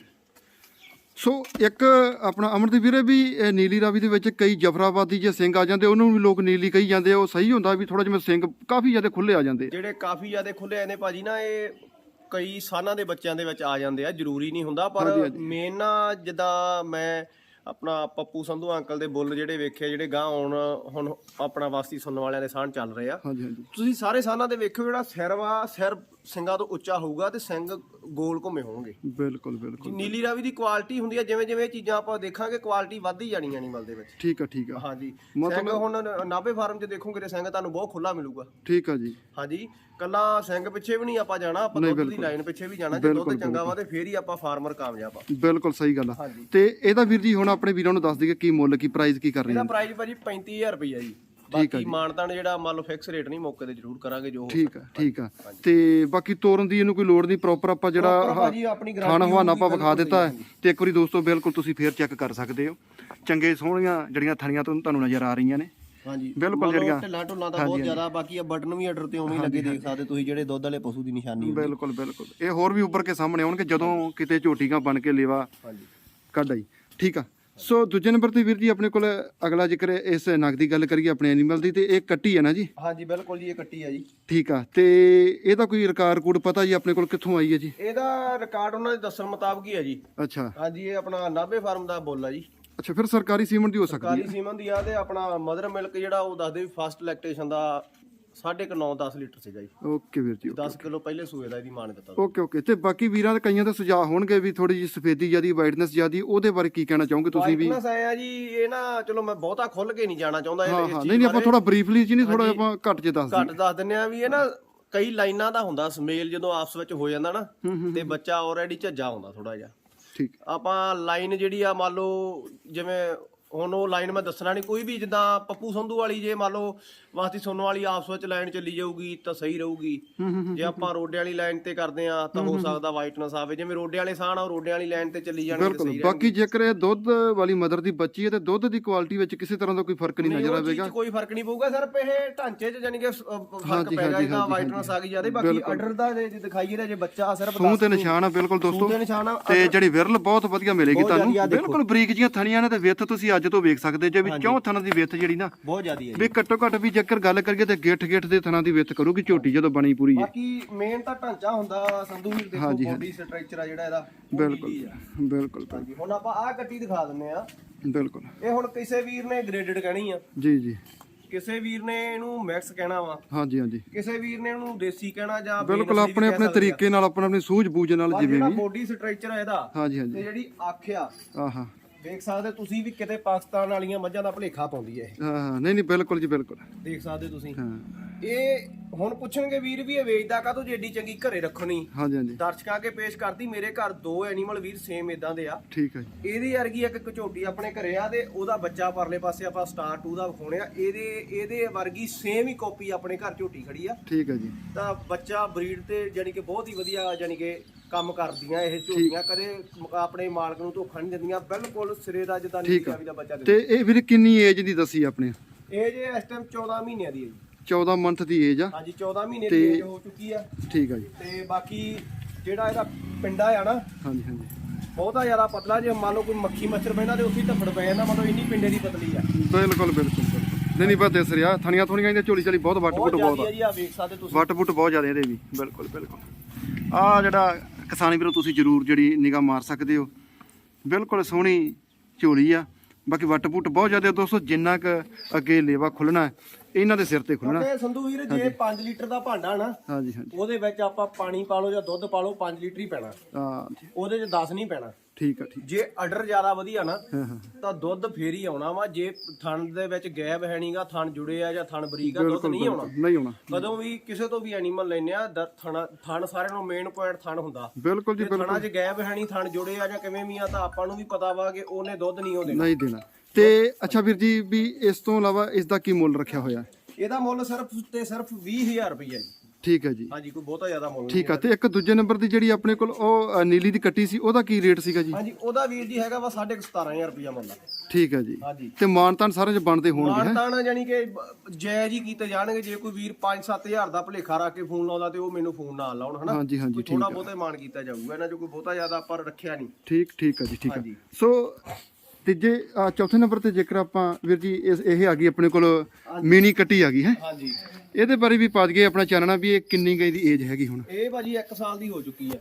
ਸੋ ਇੱਕ ਆਪਣਾ ਅਮਰਦੀਪ ਵੀਰੇ ਵੀ ਇਹ ਨੀਲੀ ਰਾਵੀ ਦੇ ਵਿੱਚ ਕਈ ਜਫਰਾਬਾਦੀ ਜੇ ਸਿੰਘ ਆ ਜਾਂਦੇ ਉਹਨੂੰ ਵੀ ਲੋਕ ਨੀਲੀ ਕਹੀ ਜਾਂਦੇ ਆ ਉਹ ਸਹੀ ਹੁੰਦਾ ਵੀ ਥੋੜਾ ਜਿਹਾ ਸਿੰਘ ਕਾਫੀ ਜ਼ਿਆਦਾ ਖੁੱਲੇ ਆ ਜਾਂਦੇ ਆ। ਜਿਹੜੇ ਕਾਫੀ ਜ਼ਿਆਦਾ ਖੁੱਲੇ ਆਏ ਨੇ ਭਾਜੀ ਨਾ ਇਹ ਕਈ ਸਾਲਾਂ ਦੇ ਬੱਚਿਆਂ ਦੇ ਵਿੱਚ ਆ ਜਾਂਦੇ ਆ ਜ਼ਰੂਰੀ ਨਹੀਂ ਹੁੰਦਾ ਪਰ ਮੇਨ ਨਾ ਜਿੱਦਾਂ ਮੈਂ ਆਪਣਾ ਪੱਪੂ ਸੰਧੂ ਅੰਕਲ ਦੇ ਬੁੱਲ ਜਿਹੜੇ ਵੇਖੇ ਜਿਹੜੇ ਗਾਂ ਹੁਣ ਹੁਣ ਆਪਣਾ ਵਾਸਤੀ ਸੁਣਨ ਵਾਲਿਆਂ ਦੇ ਸਾਹਣ ਚੱਲ ਰਹੇ ਆ। ਤੁਸੀਂ ਸਾਰੇ ਸਾਲਾਂ ਦੇ ਵੇਖਿਓ ਜਿਹੜਾ ਸਿਰ ਵਾ ਸਿਰ ਸਿੰਘਾਂ ਤੋਂ ਉੱਚਾ ਹੋਊਗਾ ਤੇ ਸਿੰਘ ਗੋਲ ਘੁੰਮੇ ਹੋਣਗੇ। ਬਿਲਕੁਲ ਬਿਲਕੁਲ। ਨੀਲੀ ਰਾਵੀ ਦੀ ਕੁਆਲਿਟੀ ਹੁੰਦੀ ਆ ਜਿਵੇਂ ਜਿਵੇਂ ਇਹ ਚੀਜ਼ਾਂ ਆਪਾਂ ਦੇਖਾਂਗੇ ਕੁਆਲਿਟੀ ਵੱਧਦੀ ਜਾਣੀ ਐਨੀਮਲ ਦੇ ਵਿੱਚ। ਠੀਕ ਆ ਠੀਕ ਆ। ਹਾਂਜੀ। ਸਿੰਘ ਹੁਣ ਨਾਭੇ ਫਾਰਮ 'ਚ ਦੇਖੋਗੇ ਤੇ ਸਿੰਘ ਤੁਹਾਨੂੰ ਬਹੁਤ ਖੁੱਲਾ ਮਿਲੂਗਾ। ਠੀਕ ਆ ਜੀ। ਹਾਂਜੀ। ਕੱਲਾ ਸਿੰਘ ਪਿੱਛੇ ਵੀ ਨਹੀਂ ਆਪਾਂ ਜਾਣਾ ਆਪਾਂ ਦੁੱਧ ਦੀ ਲਾਈਨ ਪਿੱਛੇ ਵੀ ਜਾਣਾ ਜੇ ਦੁੱਧ ਚੰਗਾ ਵਾ ਤੇ ਫੇਰ ਹੀ ਆਪਾਂ ਫਾਰਮਰ ਕਾਮਯਾਬ ਆ। ਬਿਲਕੁਲ ਸਹੀ ਗੱਲ ਆ। ਤੇ ਇਹਦਾ ਵੀਰ ਜੀ ਹੁਣ ਆਪਣੇ ਵੀਰਾਂ ਨੂੰ ਦੱਸ ਦਈਏ ਕੀ ਮੁੱਲ ਕੀ ਪ੍ਰਾਈਸ ਕੀ ਕਰ ਰਹੇ ਇਹਦਾ ਨੇ? ਪ੍ਰਾਈਸ ਭਾਜੀ 35000 ਰੁਪਈਆ ਜੀ। ਬਾਕੀ ਮਾਨਤਾਨ ਜਿਹੜਾ ਮੰਨ ਲਓ ਫਿਕਸ ਰੇਟ ਨਹੀਂ ਮੌਕੇ ਤੇ ਜ਼ਰੂਰ ਕਰਾਂਗੇ ਜੋ ਠੀਕ ਆ ਠੀਕ ਆ। ਤੇ ਬਾਕੀ ਤੋਰਨ ਦੀ ਇਹਨੂੰ ਕੋਈ ਲੋੜ ਨਹੀਂ ਪ੍ਰੋਪਰ ਆਪਾਂ ਜਿਹੜਾ ਖਾਣਾ ਹਵਾਨਾ ਆਪਾਂ ਵਿਖਾ ਦਿੱਤਾ ਹੈ। ਤੇ ਇੱਕ ਵਾਰੀ ਦੋਸਤੋ ਬਿਲਕੁਲ ਤੁਸੀਂ ਫੇਰ ਚੈੱਕ ਕਰ ਸਕਦੇ ਹੋ। ਚੰਗੇ ਸੋਹਣੀਆਂ ਜਿਹੜੀਆਂ ਥਣੀਆਂ ਤੋਂ ਤੁਹਾਨੂੰ ਨਜ਼ਰ ਆ ਰਹੀਆਂ ਨੇ। ਹਾਂਜੀ। ਬਿਲਕੁਲ ਜਿਹੜੀਆਂ- ਢਿੱਲਾ ਢੁੱਲਾ ਤਾਂ ਬਹੁਤ ਜ਼ਿਆਦਾ ਬਾਕੀ ਆ ਬਟਨ ਵੀ ਆਰਡਰ ਤੇ ਉਵੇਂ ਹੀ ਲੱਗੇ ਦੇਖ ਸਕਦੇ ਤੁਸੀਂ ਜਿਹੜੇ ਦੁੱਧ ਵਾਲੇ ਪਸ਼ੂ ਦੀ ਨਿਸ਼ਾਨੀ ਬਿਲਕੁਲ ਬਿਲਕੁਲ। ਇਹ ਹੋਰ ਵੀ ਉੱਪਰ ਕੇ ਸਾਹਮਣੇ ਆਉਣਗੇ ਜਦੋਂ ਕਿਤੇ ਝੋਟੀਆਂ ਬਣ ਕੇ ਲੇਵਾ ਹਾਂਜੀ। ਕੱਢ ਆਈ। ਠੀਕ ਆ। ਸੋ ਦੂਜੇ ਨੰਬਰ ਤੇ ਵੀਰ ਜੀ ਆਪਣੇ ਕੋਲ ਅਗਲਾ ਜ਼ਿਕਰ ਇਸ ਨਗ ਦੀ ਗੱਲ ਕਰੀਏ ਆਪਣੇ ਐਨੀਮਲ ਦੀ ਤੇ ਇਹ ਕੱਟੀ ਹੈ ਨਾ ਜੀ? ਹਾਂਜੀ ਬਿਲਕੁਲ ਜੀ ਇਹ ਕੱਟੀ ਆ ਜੀ। ਠੀਕ ਆ ਤੇ ਇਹਦਾ ਕੋਈ ਰਿਕਾਰਡ ਕੋਡ ਪਤਾ ਜੀ ਆਪਣੇ ਕੋਲ ਕਿੱਥੋਂ ਆਈ ਹੈ ਜੀ? ਇਹਦਾ ਰਿਕਾਰਡ ਉਹਨਾਂ ਦੇ ਦੱਸਣ ਮੁਤਾਬਕ ਹੀ ਆ ਜੀ। ਅੱਛਾ। ਹਾਂਜੀ ਇਹ ਆਪਣਾ ਨਾਭੇ ਫਾਰਮ ਦਾ ਬੁੱਲ ਆ ਜੀ। ਅੱਛਾ ਫਿਰ ਸਰਕਾਰੀ ਸੀਮਨ ਦੀ ਹੋ ਸਕਦੀ ਕਾਲੀ ਸੀਮਨ ਦੀ ਆ ਤੇ ਆਪਣਾ ਮਦਰ ਮਿਲਕ ਜਿਹੜਾ ਉਹ ਦੱਸਦੇ ਵੀ ਫਸਟ ਲੈਕਟੇਸ਼ਨ ਦਾ 9.5 10 ਲੀਟਰ ਸੀਗਾ ਜੀ। ਓਕੇ ਵੀਰ ਜੀ 10 ਕਿਲੋ ਪਹਿਲੇ ਸੂਏ ਦਾ ਇਹਦੀ ਮਾਂ ਨੇ ਦਿੱਤਾ। Okay okay. ਤੇ ਬਾਕੀ ਵੀਰਾਂ ਦੇ ਕਈਆਂ ਦੇ ਸੁਝਾਅ ਹੋਣਗੇ ਵੀ ਥੋੜੀ ਜਿਹੀ ਸਫੇਦੀ ਜਿਆਦੀ ਵਾਈਟਨੈਸ ਜਿਆਦੀ ਉਹਦੇ ਬਾਰੇ ਕੀ ਕਹਿਣਾ ਚਾਹੋਗੇ ਤੁਸੀਂ ਵੀ? ਵਾਈਟਨੈਸ ਆਇਆ ਜੀ ਇਹ ਨਾ ਚਲੋ ਮੈਂ ਬਹੁਤਾ ਖੁੱਲ ਕੇ ਨਹੀਂ ਜਾਣਾ ਚਾਹੁੰਦਾ ਹਾਂ ਇਹ ਹਾਂ। ਇਸ ਨਹੀਂ ਨਹੀਂ ਆਪਾਂ ਥੋੜਾ ਬਰੀਫਲੀ ਜੀ ਨਹੀਂ ਥੋੜਾ ਹਾਂਜੀ। ਆਪਾਂ ਘੱਟ ਜੇ ਦੱਸ ਘੱਟ ਦੱਸ ਦਿੰਨੇ ਆ ਵੀ ਇਹ ਨਾ ਕਈ ਲਾਈਨਾਂ ਦਾ ਹੁੰਦਾ ਸਮੇਲ ਜਦੋਂ ਆਪਸ ਵਿੱਚ ਹੋ ਜਾਂਦਾ ਨਾ ਤੇ ਬੱਚਾ ਆਲਰੇਡੀ ਝੱਜਾ ਹੁੰਦਾ ਥੋੜਾ ਜਿਹਾ। ਠੀਕ। ਆਪਾਂ ਲਾਈਨ ਜਿਹੜੀ ਆ ਮੰਨ ਲਓ ਜਿਵੇਂ ਹੁਣ ਉਹ ਲਾਈਨ ਮੈਂ ਦੱਸਣਾ ਨਹੀਂ ਕੋਈ ਵੀ ਜਿੱਦਾਂ ਪੱਪੂ ਸੰਧੂ ਵਾਲੀ ਜੇ ਮੰਨ ਲਓ ਵਾਸਤੀ ਸੁਣਨ ਵਾਲੀ ਆਪਸ ਵਿੱਚ ਲਾਈਨ ਚੱਲੀ ਜਾਊਗੀ ਤਾਂ ਸਹੀ ਰਹੂਗੀ। ਜੇ ਆਪਾਂ ਰੋਡੇ ਵਾਲੀ ਲਾਈਨ ਤੇ ਕਰਦੇ ਆ ਤਾਂ ਹੋ ਸਕਦਾ ਵਾਈਟਨੈਸ ਆਵੇ। ਜਿਵੇਂ ਰੋਡੇ ਵਾਲੇ ਸਾਹ ਉਹ ਰੋਡੇ ਵਾਲੀ ਲਾਈਨ ਤੇ ਚੱਲੀ ਜਾਣੀ ਸਹੀ ਬਾਕੀ ਜੇਕਰ ਇਹ ਦੁੱਧ ਵਾਲੀ ਮਦਰ ਦੀ ਬੱਚੀ ਹੈ ਤੇ ਦੁੱਧ ਦੀ ਕੁਆਲਿਟੀ ਵਿੱਚ ਕਿਸੇ ਤਰ੍ਹਾਂ ਦਾ ਕੋਈ ਫ਼ਰਕ ਨਹੀਂ ਨਜ਼ਰ ਆਵੇਗਾ। ਕੋਈ ਫ਼ਰਕ ਨਹੀਂ ਪਊਗਾ ਸਿਰਫ ਇਹ ਢਾਂਚੇ 'ਚ ਜਾਨੀ ਕਿ ਫ਼ਰਕ ਪੈ ਗਿਆ ਇਹਦਾ ਵਾਈਟਨੈਸ ਆ ਗਈ ਜ਼ਿਆਦਾ। ਬਾਕੀ ਆਰਡਰ ਦਾ ਜੇ ਦਿਖਾਈਏ ਤਾਂ ਜੇ ਬੱਚਾ ਸਿਰਫ ਸੂਹ ਤੇ ਨਿਸ਼ਾਨ ਆ ਬਿਲਕੁਲ ਦੋਸਤੋ ਤੇ ਨਿਸ਼ਾਨ ਆ। ਤੇ ਜਿਹੜੀ ਵਿਰਲ ਬਹੁਤ ਵਧੀਆ ਮਿਲੇਗੀ ਤੁਹਾਨੂੰ। ਬਿਲਕੁਲ ਬਰੀਕ ਜੀਆਂ ਥਣੀਆਂ ਨੇ ਤੇ ਵਿੱਥ ਤੁਸੀਂ ਅੱਜ ਤੋਂ ਵੇਖ ਸਕਦੇ ਜੇ ਵੀ ਚੌਂ ਥਣਾਂ ਦੀ ਵਿੱਥ ਜਿਹੜੀ ਨਾ ਬਹੁਤ ਜ਼ਿਆਦੀ ਹੈ ਵੀ ਘੱਟੋ ਘੱਟ ਵੀ ਜੇਕਰ ਗੱਲ ਕਰੀਏ ਤੇ ਗਿੱਠ ਗਿੱਠ ਦੇ ਥਣਾਂ ਦੀ ਵਿੱਥ ਕਰੂਗੀ ਝੋਟੀ ਜਦੋਂ ਬਣੀ ਪੂਰੀ ਹੈ। ਬਾਕੀ ਮੇਨ ਤਾਂ ਢਾਂਚਾ ਹੁੰਦਾ ਸੰਧੂ ਵੀਰ ਦੇਖੋ ਬੋਡੀ ਸਟਰਕਚਰ ਆ ਜਿਹੜਾ ਇਹਦਾ ਉਹ ਬਿਲਕੁਲ ਆ। ਬਿਲਕੁਲ ਹਾਂਜੀ ਹੁਣ ਆਪਾਂ ਆਹ ਗੱਟੀ ਦਿਖਾ ਦਿੰਨੇ ਆ ਬਿਲਕੁਲ। ਇਹ ਹੁਣ ਕਿਸੇ ਵੀਰ ਨੇ ਗ੍ਰੇਡਡ ਕਹਿਣੀ ਆ। ਜੀ ਜੀ। ਕਿਸੇ ਵੀਰ ਨੇ ਇਹਨੂੰ ਮੈਕਸ ਕਹਿਣਾ ਵਾ। ਹਾਂਜੀ ਹਾਂਜੀ। ਕਿਸੇ ਵੀਰ ਨੇ ਇਹਨੂੰ ਦੇਸੀ ਕਹਿਣਾ ਜਾਂ ਬਿਲਕੁਲ ਆਪਣੇ ਆਪਣੇ। ਤਰੀਕੇ ਨਾਲ ਆਪਣਾ ਆਪਣੀ ਸੂਝ ਬੂਝ ਨਾਲ ਜਿਵੇਂ ਵੀ। ਬੋਡੀ ਸਟਰਕਚਰ ਆ ਇਹਦਾ ਹਾਂਜੀ ਤੇ ਹਾਂਜੀ ਜਿਹੜੀ ਅੱਖ ਆ ਆਹਾ। ਦੇਖ ਸਕਦੇ ਤੁਸੀਂ ਵੀ ਕਿਤੇ ਪਾਕਿਸਤਾਨ ਵਾਲੀਆਂ ਮੱਝਾਂ ਦਾ ਭਲੇਖਾ ਪਾਉਂਦੀ ਹੈ ਇਹ। ਹਾਂ ਨਹੀਂ ਨਹੀਂ ਬਿਲਕੁਲ ਜੀ ਬਿਲਕੁਲ। ਦੇਖ ਸਕਦੇ ਤੁਸੀਂ। ਹਾਂ। ਇਹ ਹੁਣ ਪੁੱਛਣਗੇ ਵੀਰ ਵੀ ਇਹ ਵੇਚਦਾ ਕਾਹਤੋਂ ਜੇ ਏਡੀ ਚੰਗੀ ਘਰੇ ਰੱਖਣੀ? ਹਾਂਜੀ ਹਾਂਜੀ। ਦਰਸ਼ਕਾਂ ਅੱਗੇ ਪੇਸ਼ ਕਰਦੀ ਮੇਰੇ ਘਰ ਦੋ ਐਨੀਮਲ ਵੀਰ ਸੇਮ ਇਦਾਂ ਦੇ ਆ। ਠੀਕ ਹੈ ਜੀ। ਇਹਦੀ ਵਰਗੀ ਇੱਕ ਕਚੋਟੀ ਆਪਣੇ ਘਰੇ ਆ ਤੇ ਉਹਦਾ ਬੱਚਾ ਪਰਲੇ ਪਾਸੇ ਆਪਾਂ ਸਟਾਰ 2 ਦਾ ਵਿਖਾਉਣੇ ਆ। ਇਹਦੇ ਇਹਦੇ ਵਰਗੀ ਸੇਮ ਹੀ ਕਾਪੀ ਆਪਣੇ ਘਰ ਝੋਟੀ ਖੜੀ ਆ। ਠੀਕ ਹੈ ਜੀ। ਤਾਂ ਬੱਚਾ ਬਰੀਡ ਤੇ ਜਾਨੀ ਕਿ ਬਹੁਤ ਹੀ ਵਧੀਆ ਜਾਨੀ ਕਿ ਕੰਮ ਕਰਦੀਆਂ ਇਹ ਝੋਟੀਆਂ ਕਦੇ ਆਪਣੇ ਮਾਲਕ ਨੂੰ ਧੋਖਾ ਨਹੀਂ ਦਿੰਦੀਆਂ ਬਿਲਕੁਲ ਸਿਰੇ ਦਾ ਜਿੱਦਾਂ ਠੀਕ ਆ। ਨੀਲੀ ਦਾ ਬੱਚਾ ਤੇ ਇਹ ਵੀਰ ਕਿੰਨੀ ਏਜ ਦੀ ਦੱਸੀ ਆਪਣੇ? ਇਹ ਜੇ ਇਸ ਟਾਈਮ 14 ਮਹੀਨਿਆਂ ਦੀ ਹੈ ਜੀ। 14 ਮੰਥ ਦੀ ਏਜ ਆ। ਹਾਂਜੀ 14 ਮਹੀਨੇ ਦੀ ਏਜ ਹੋ ਚੁੱਕੀ ਆ। ਠੀਕ ਆ ਜੀ। ਤੇ ਬਾਕੀ ਜਿਹੜਾ ਇਹਦਾ ਪਿੰਡਾ ਆ ਨਾ ਹਾਂਜੀ ਹਾਂਜੀ। ਬਹੁਤਾ ਜ਼ਿਆਦਾ ਪਤਲਾ ਜੇ ਮੰਨ ਲਓ ਕੋਈ ਮੱਖੀ ਮੱਛਰ ਪੈਂਦਾ ਤੇ ਉੱਥੇ ਧੱਫੜ ਪੈ ਜਾਂਦਾ ਮਤਲਬ ਇੰਨੀ ਪਿੰਡੇ ਦੀ ਪਤਲੀ ਆ। ਬਿਲਕੁਲ ਬਿਲਕੁਲ ਬਿਲਕੁਲ। ਨਹੀਂ ਨਹੀਂ ਬਸ ਦਿਸ ਰਿਹਾ ਥਣੀਆਂ ਥੋਣੀਆਂ ਇਹਦੇ ਝੋਲੀ ਝਾਲੀ ਬਹੁਤ ਵੱਟ ਬਹੁਤ ਬਹੁਤ ਜ਼ਿਆਦੀ ਆ ਆ। ਜੀ ਆ ਵੇਖ ਸਕਦੇ ਤੁਸੀਂ। ਵੱਟ ਵੁੱਟ ਬਹੁਤ ਜ਼ਿਆਦਾ ਇਹਦੇ ਵੀ। ਬਿਲਕੁਲ ਬਿਲਕੁਲ। ਆ ਜਿਹੜਾ ਕਿਸਾਨੀ ਵੀਰੋ, ਤੁਸੀਂ ਜਰੂਰ ਜਿਹੜੀ ਨਿਗਾਹ ਮਾਰ ਸਕਦੇ ਹੋ। ਬਿਲਕੁਲ ਸੋਹਣੀ ਝੋਲੀ ਆ। ਬਾਕੀ ਵੱਟ ਵੁੱਟ ਬਹੁਤ ਜ਼ਿਆਦਾ ਦੋਸਤੋ, ਜਿੰਨਾ ਕ ਅੱਗੇ ਲੇਵਾ ਖੁੱਲਣਾ ਇਹਨਾਂ ਦੇ ਸਿਰ ਤੇ ਖੁੱਲਣਾ ਤੇ ਸੰਧੂ ਵੀਰ ਜੇ 5 ਲੀਟਰ ਦਾ ਭਾਂਡਾ ਨਾ ਹਾਂਜੀ ਹਾਂਜੀ। ਉਹਦੇ ਵਿੱਚ ਆਪਾਂ ਪਾਣੀ ਪਾ ਲਓ ਜਾਂ ਦੁੱਧ ਪਾ ਲਓ 5 ਲੀਟਰ ਹੀ ਪੈਣਾ। ਹਾਂ। ਉਹਦੇ 'ਚ 10 ਨਹੀਂ ਪੈਣਾ। ਠੀਕ ਆ ਠੀਕ। ਜੇ ਆਰਡਰ ਜ਼ਿਆਦਾ ਵਧੀਆ ਨਾ ਤਾਂ ਦੁੱਧ ਫੇਰ ਹੀ ਆਉਣਾ ਵਾ। ਜੇ ਥਣ ਦੇ ਵਿੱਚ ਗੈਪ ਹੈ ਨਹੀਂਗਾ ਥਣ ਜੁੜੇ ਆ ਜਾਂ ਥਣ ਬਰੀਕ ਆ ਦੁੱਧ ਨਹੀਂ ਆਉਣਾ। ਨਹੀਂ ਹੋਣਾ ਕਦੋਂ ਵੀ ਕਿਸੇ ਤੋਂ ਵੀ ਐਨੀਮਲ ਲੈਨੇ ਆ ਥਣ ਥਣ ਸਾਰਿਆਂ ਨੂੰ ਮੇਨ ਪੁਆਇੰਟ ਥਣ ਹੁੰਦਾ। ਬਿਲਕੁਲ ਜੀ ਜੇ ਥਣਾਂ 'ਚ ਗੈਪ ਹੈ ਨਹੀਂ ਥਣ ਜੁੜੇ ਆ ਜਾਂ ਕਿਵੇਂ ਵੀ ਆ ਤਾਂ ਆਪਾਂ ਨੂੰ ਵੀ ਪਤਾ ਵਾ ਕਿ ਉਹਨੇ ਦੁੱਧ ਨਹੀਂ ਉਹ ਦੇਣਾ। ਨਹੀਂ ਦੇਣਾ। ਤੇ ਅੱਛਾ ਵੀਰ ਜੀ ਵੀ ਇਸ ਤੋਂ ਇਲਾਵਾ ਇਸ ਦਾ ਕੀ ਮੁੱਲ ਰੱਖਿਆ ਹੋਇਆ? ਇਹਦਾ ਮੁੱਲ ਸਿਰਫ ਤੇ ਸਿਰਫ 20000 ਰੁਪਈਆ ਜੀ। ਠੀਕ ਹੈ ਜੀ। ਹਾਂਜੀ ਕੋਈ ਬਹੁਤਾ ਜ਼ਿਆਦਾ ਮੁੱਲ ਨਹੀਂ ਠੀਕ ਆ ਤੇ ਇੱਕ ਦੂਜੇ ਨੰਬਰ ਦੀ ਜਿਹੜੀ ਆਪਣੇ ਕੋਲ ਉਹ ਅ, ਨੀਲੀ ਦੀ ਕੱਟੀ ਸੀ ਉਹਦਾ ਕੀ ਰੇਟ ਸੀਗਾ ਜੀ? ਹਾਂਜੀ ਉਹਦਾ ਵੀਰ ਜੀ ਹੈਗਾ ਵਾ 17500 ਰੁਪਈਆ ਮੁੱਲ ਠੀਕ ਹੈ ਜੀ। ਹਾਂਜੀ। ਤੇ ਮਾਨਤਾਨ ਸਾਰੇ ਚ ਬਣਦੇ ਹੋਣਗੇ ਹੈਂ? ਮਾਨਤਾਨ ਜਾਨੀ ਕਿ ਜਾਇਜ਼ ਹੀ ਕੀਤੇ ਜਾਣਗੇ ਜੇ ਕੋਈ ਵੀਰ 5-7000 ਦਾ ਭਲੇਖਾ ਰੱਖ ਕੇ ਫੋਨ ਲਾਉਂਦਾ ਤੇ ਉਹ ਮੈਨੂੰ ਫੋਨ ਨਾ ਲਾਉਣ ਹਨਾ? ਹਾਂਜੀ ਹਾਂਜੀ ਥੋੜਾ ਬਹੁਤਾ ਹੀ ਮਾਨ ਕੀਤਾ ਜਾਊਗਾ ਇਹਨਾਂ 'ਚ ਕੋਈ ਬਹੁਤਾ ਜ਼ਿਆਦਾ ਪਰ ਰੱਖਿਆ ਨਹੀਂ। ਠੀਕ ਠੀਕ ਆ ਜੀ ਠੀਕ ਹਾਂਜੀ। ਸੋ ਤੀਜੇ ਅ, ਚੌਥੇ ਨੰਬਰ ਤੇ ਜੇਕਰ ਆਪਾਂ ਵੀਰ ਜੀ ਇਸ ਇਹ ਆ ਗਈ ਆਪਣੇ ਕੋਲ ਮਿਨੀ ਕੱਟੀ ਆ ਗਈ ਹੈ? ਹਾਂਜੀ। ਇਹਦੇ ਬਾਰੇ ਵੀ ਪਾ ਦਈਏ ਆਪਣਾ ਚਾਨਣਾ ਵੀ ਇਹ ਕਿੰਨੀ ਗਈ ਦੀ ਏਜ ਹੈਗੀ ਹੁਣ? ਇਹ ਭਾਜੀ 1 ਸਾਲ ਦੀ ਹੋ ਚੁੱਕੀ ਆ।